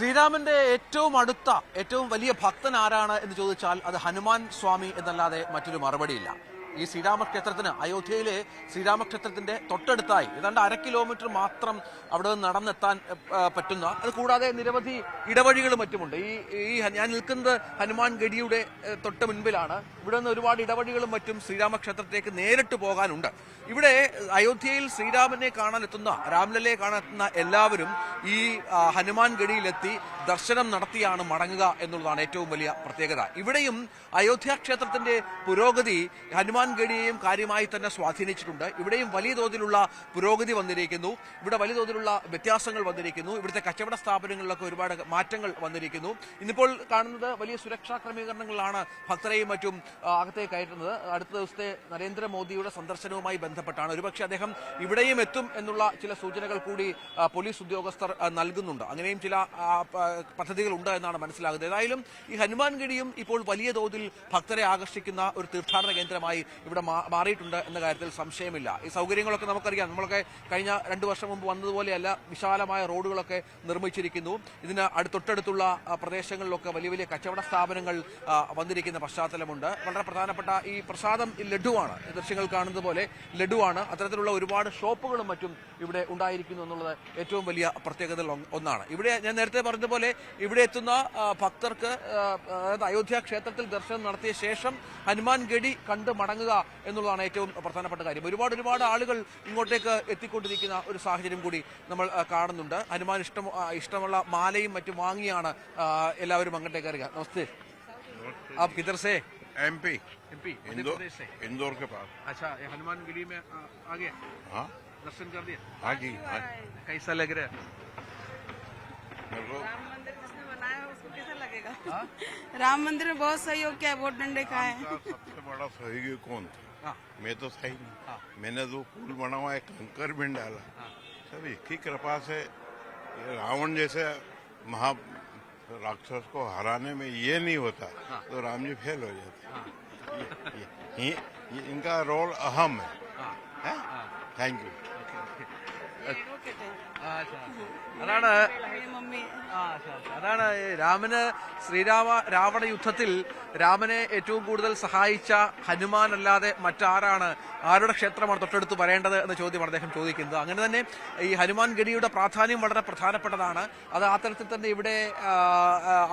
ശ്രീരാമന്റെ ഏറ്റവും അടുത്ത ഏറ്റവും വലിയ ഭക്തൻ ആരാണ് എന്ന് ചോദിച്ചാൽ അത് ഹനുമാൻ സ്വാമി എന്നല്ലാതെ മറ്റൊരു മറുപടിയില്ല. ഈ ശ്രീരാമക്ഷേത്രത്തിന് അയോധ്യയിലെ ശ്രീരാമക്ഷേത്രത്തിന്റെ തൊട്ടടുത്തായി ഏതാണ്ട് അര കിലോമീറ്റർ മാത്രം അവിടെ നടന്നെത്താൻ പറ്റുന്ന അത് കൂടാതെ നിരവധി ഇടവഴികളും മറ്റുമുണ്ട്. ഈ ഈ ഞാൻ നിൽക്കുന്നത് ഹനുമാൻ ഗഡിയുടെ തൊട്ട് മുൻപിലാണ്. ഇവിടെ നിന്ന് ഒരുപാട് ഇടവഴികളും മറ്റും ശ്രീരാമക്ഷേത്രത്തിലേക്ക് നേരിട്ട് പോകാനുണ്ട്. ഇവിടെ അയോധ്യയിൽ ശ്രീരാമനെ രാംലല്ലയെ കാണാൻ എത്തുന്ന എല്ലാവരും ഈ ഹനുമാൻ ഗഡിയിലെത്തി ദർശനം നടത്തിയാണ് മടങ്ങുക എന്നുള്ളതാണ് ഏറ്റവും വലിയ പ്രത്യേകത. ഇവിടെയും അയോധ്യ ക്ഷേത്രത്തിന്റെ പുരോഗതി ഹനുമാൻ ഗഡിയെയും കാര്യമായി തന്നെ സ്വാധീനിച്ചിട്ടുണ്ട്. ഇവിടെയും വലിയ തോതിലുള്ള പുരോഗതി വന്നിരിക്കുന്നു. ഇവിടെ വലിയ തോതിലുള്ള വ്യത്യാസങ്ങൾ വന്നിരിക്കുന്നു. ഇവിടുത്തെ കച്ചവട സ്ഥാപനങ്ങളിലൊക്കെ ഒരുപാട് മാറ്റങ്ങൾ വന്നിരിക്കുന്നു. ഇന്നിപ്പോൾ കാണുന്നത് വലിയ സുരക്ഷാ ക്രമീകരണങ്ങളാണ് ഭക്തരെയും മറ്റും അകത്തേക്ക് കയറ്റുന്നത്. അടുത്ത ദിവസത്തെ നരേന്ദ്രമോദിയുടെ സന്ദർശനവുമായി ബന്ധപ്പെട്ടാണ്. ഒരുപക്ഷെ അദ്ദേഹം ഇവിടെയും എത്തും എന്നുള്ള ചില സൂചനകൾ കൂടി പോലീസ് ഉദ്യോഗസ്ഥർ നൽകുന്നുണ്ട്. അങ്ങനെയും ചില പദ്ധതികളുണ്ട് എന്നാണ് മനസ്സിലാകുന്നത്. ഏതായാലും ഈ ഹനുമാൻ ഗഡിയും ഇപ്പോൾ വലിയ തോതിൽ ഭക്തരെ ആകർഷിക്കുന്ന ഒരു തീർത്ഥാടന കേന്ദ്രമായി ഇവിടെ മാറിയിട്ടുണ്ട് എന്ന കാര്യത്തിൽ സംശയമില്ല. ഈ സൗകര്യങ്ങളൊക്കെ നമുക്കറിയാം. നമ്മളൊക്കെ കഴിഞ്ഞ രണ്ടു വർഷം മുമ്പ് വന്നതുപോലെയല്ല വിശാലമായ റോഡുകളൊക്കെ നിർമ്മിച്ചിരിക്കുന്നു. ഇതിന് തൊട്ടടുത്തുള്ള പ്രദേശങ്ങളിലൊക്കെ വലിയ വലിയ കച്ചവട സ്ഥാപനങ്ങൾ വന്നിരിക്കുന്ന പശ്ചാത്തലമുണ്ട്. വളരെ പ്രധാനപ്പെട്ട ഈ പ്രസാദം ലഡുവാണ്. ദൃശ്യങ്ങൾ കാണുന്നത് പോലെ ലഡുവാണ്. അത്തരത്തിലുള്ള ഒരുപാട് ഷോപ്പുകളും മറ്റും ഇവിടെ ഉണ്ടായിരിക്കുന്നു എന്നുള്ളത് ഏറ്റവും വലിയ പ്രത്യേകതകൾ ഒന്നാണ്. ഇവിടെ ഞാൻ നേരത്തെ പറഞ്ഞതുപോലെ ഇവിടെ എത്തുന്ന ഭക്തർക്ക് അതായത് അയോധ്യ ക്ഷേത്രത്തിൽ ദർശനം നടത്തിയ ശേഷം ഹനുമാൻ ഗഡി കണ്ട് മടങ്ങുക എന്നുള്ളതാണ് ഏറ്റവും പ്രധാനപ്പെട്ട കാര്യം ഒരുപാട് ഒരുപാട് ആളുകൾ ഇങ്ങോട്ടേക്ക് എത്തിക്കൊണ്ടിരിക്കുന്ന ഒരു സാഹചര്യം കൂടി നമ്മൾ ആ, കാണുന്നുണ്ട് ഹനുമാൻ ഇഷ്ടം ആ, ഇഷ്ടമുള്ള മാലയും മറ്റും വാങ്ങിയാണ് ആ, എല്ലാവരും അങ്ങോട്ടേക്ക് അറിയുക നമസ്തേ आप किधर से एमपी एमपी मध्य इंदौर प्रदेश से इंदौर के पास अच्छा ये हनुमान गली में आ, आ गए हाँ दर्शन कर दिया हाँ जी हाँ कैसा लग रहा है कैसा लगेगा राम मंदिर में बहुत सहयोग किया है वोट डंडे का है का सबसे बड़ा सहयोगी कौन था हाँ। मैं तो सही नहीं हाँ। मैंने जो पुल बना हुआ है कंकर भी डाला सब इसकी कृपा से ये रावण जैसे महा राक्षस को हराने में ये नहीं होता तो राम जी फेल हो जाते ये- ये- ये- ये इनका रोल अहम है थैंक यू एडवोकेट है അതാണ് मेरी मम्मी ആ, ശരി, ശരി. അതാണ് ഈ രാമന് ശ്രീരാമ രാവണ യുദ്ധത്തിൽ രാമനെ ഏറ്റവും കൂടുതൽ സഹായിച്ച ഹനുമാൻ അല്ലാതെ മറ്റാരാണ്? ആരുടെ ക്ഷേത്രമാണ് തൊട്ടടുത്ത് പറയേണ്ടത് എന്ന ചോദ്യമാണ് അദ്ദേഹം ചോദിക്കുന്നത്. അങ്ങനെ തന്നെ ഈ ഹനുമാൻ ഗഡിയുടെ പ്രാധാന്യം വളരെ പ്രധാനപ്പെട്ടതാണ്. അത് ആ തരത്തിൽ തന്നെ ഇവിടെ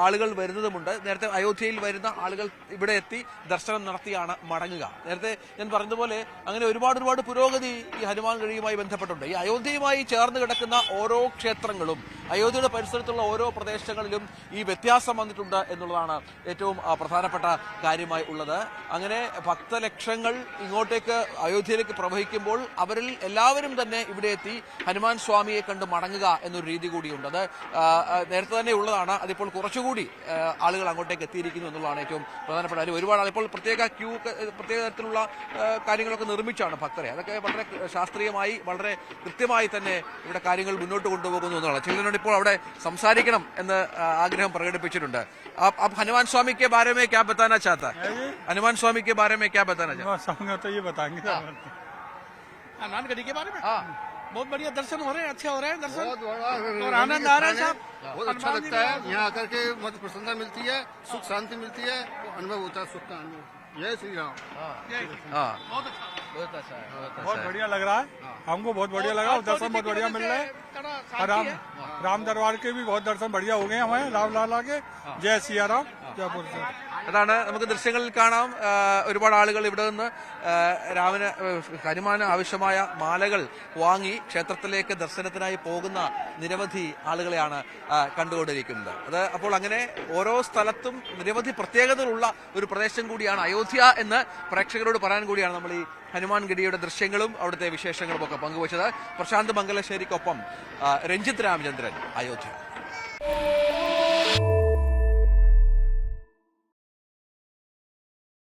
ആളുകൾ വരുന്നതുമുണ്ട്. നേരത്തെ അയോധ്യയിൽ വരുന്ന ആളുകൾ ഇവിടെ എത്തി ദർശനം നടത്തിയാണ് മടങ്ങുക. നേരത്തെ ഞാൻ പറഞ്ഞതുപോലെ അങ്ങനെ ഒരുപാട് ഒരുപാട് പുരോഗതി ഈ ഹനുമാൻ ഗഡിയുമായി ബന്ധപ്പെട്ടുണ്ട്. ഈ അയോധ്യയുമായി ചേർന്ന് കിടക്കുന്ന ഓരോ ക്ഷേത്രങ്ങളും അയോധ്യയുടെ പരിസരത്തുള്ള ഓരോ പ്രദേശങ്ങളിലും ഈ വ്യത്യാസം വന്നിട്ടുണ്ട് എന്നുള്ളതാണ് ഏറ്റവും പ്രധാനപ്പെട്ട കാര്യമായി ഉള്ളത്. അങ്ങനെ ഭക്തലക്ഷങ്ങൾ ഇങ്ങോട്ടേക്ക് അയോധ്യയിലേക്ക് പ്രവഹിക്കുമ്പോൾ അവരിൽ എല്ലാവരും തന്നെ ഇവിടെ എത്തി ഹനുമാൻ സ്വാമിയെ കണ്ട് മടങ്ങുക എന്നൊരു രീതി കൂടിയുണ്ട്. അത് നേരത്തെ തന്നെ ഉള്ളതാണ്. അതിപ്പോൾ കുറച്ചുകൂടി ആളുകൾ അങ്ങോട്ടേക്ക് എത്തിയിരിക്കുന്നു എന്നുള്ളതാണ് ഏറ്റവും പ്രധാനപ്പെട്ട കാര്യം. ഒരുപാട് ആൾ ഇപ്പോൾ പ്രത്യേക ക്യൂ പ്രത്യേക തരത്തിലുള്ള കാര്യങ്ങളൊക്കെ നിർമ്മിച്ചാണ് ഭക്തരെ. അതൊക്കെ വളരെ ശാസ്ത്രീയമായി വളരെ കൃത്യമായി തന്നെ ഇവിടെ കാര്യങ്ങൾ മുന്നോട്ട് കൊണ്ടുപോകുന്നു എന്നുള്ളതാണ്. ചിലരോട് ഇപ്പോൾ അവിടെ സംസാരിക്കണം എന്ന് ആ, ആഗ്രഹം പ്രകടിപ്പിച്ചിട്ടുണ്ട് आप आप हनुमान स्वामी के बारे में क्या बताना चाहता है हनुमान स्वामी के बारे में क्या बताना चाहता बस हम तो ये बताएंगे हनुमान गढ़ी के बारे में है हाँ बहुत बढ़िया दर्शन हो रहे हैं अच्छे हो रहे हैं दर्शन बहुत बड़ा और आनंद आ रहा है साहब बहुत अच्छा हनुमान जी लगता है का- यहाँ आकर के मतलब प्रसन्नता मिलती है सुख शांति मिलती है तो अनुभव होता है सुख का अनुभव जय श्री राम हाँ बहुत अच्छा बहुत अच्छा है बहुत अच्छा बहुत है। बढ़िया लग रहा है। हमको बहुत बढ़िया लगा और दर्शन बहुत बढ़िया मिल रहा है। राम राम दरबार के भी बहुत दर्शन बढ़िया हो गए हमारे राम लाला के। जय सिया राम। അതാണ് നമുക്ക് ദൃശ്യങ്ങളിൽ കാണാം. ഒരുപാട് ആളുകൾ ഇവിടെ നിന്ന് രാമന് ഹനുമാന് ആവശ്യമായ മാലകൾ വാങ്ങി ക്ഷേത്രത്തിലേക്ക് ദർശനത്തിനായി പോകുന്ന നിരവധി ആളുകളെയാണ് കണ്ടുകൊണ്ടിരിക്കുന്നത്. അത് അപ്പോൾ അങ്ങനെ ഓരോ സ്ഥലത്തും നിരവധി പ്രത്യേകതകളുള്ള ഒരു പ്രദേശം കൂടിയാണ് അയോധ്യ എന്ന് പ്രേക്ഷകരോട് പറയാൻ കൂടിയാണ് നമ്മൾ ഈ ഹനുമാൻ ഗഡിയുടെ ദൃശ്യങ്ങളും അവിടുത്തെ വിശേഷങ്ങളും ഒക്കെ പങ്കുവച്ചത്. പ്രശാന്ത് മംഗലശ്ശേരിക്കൊപ്പം രഞ്ജിത് രാമചന്ദ്രൻ അയോധ്യ.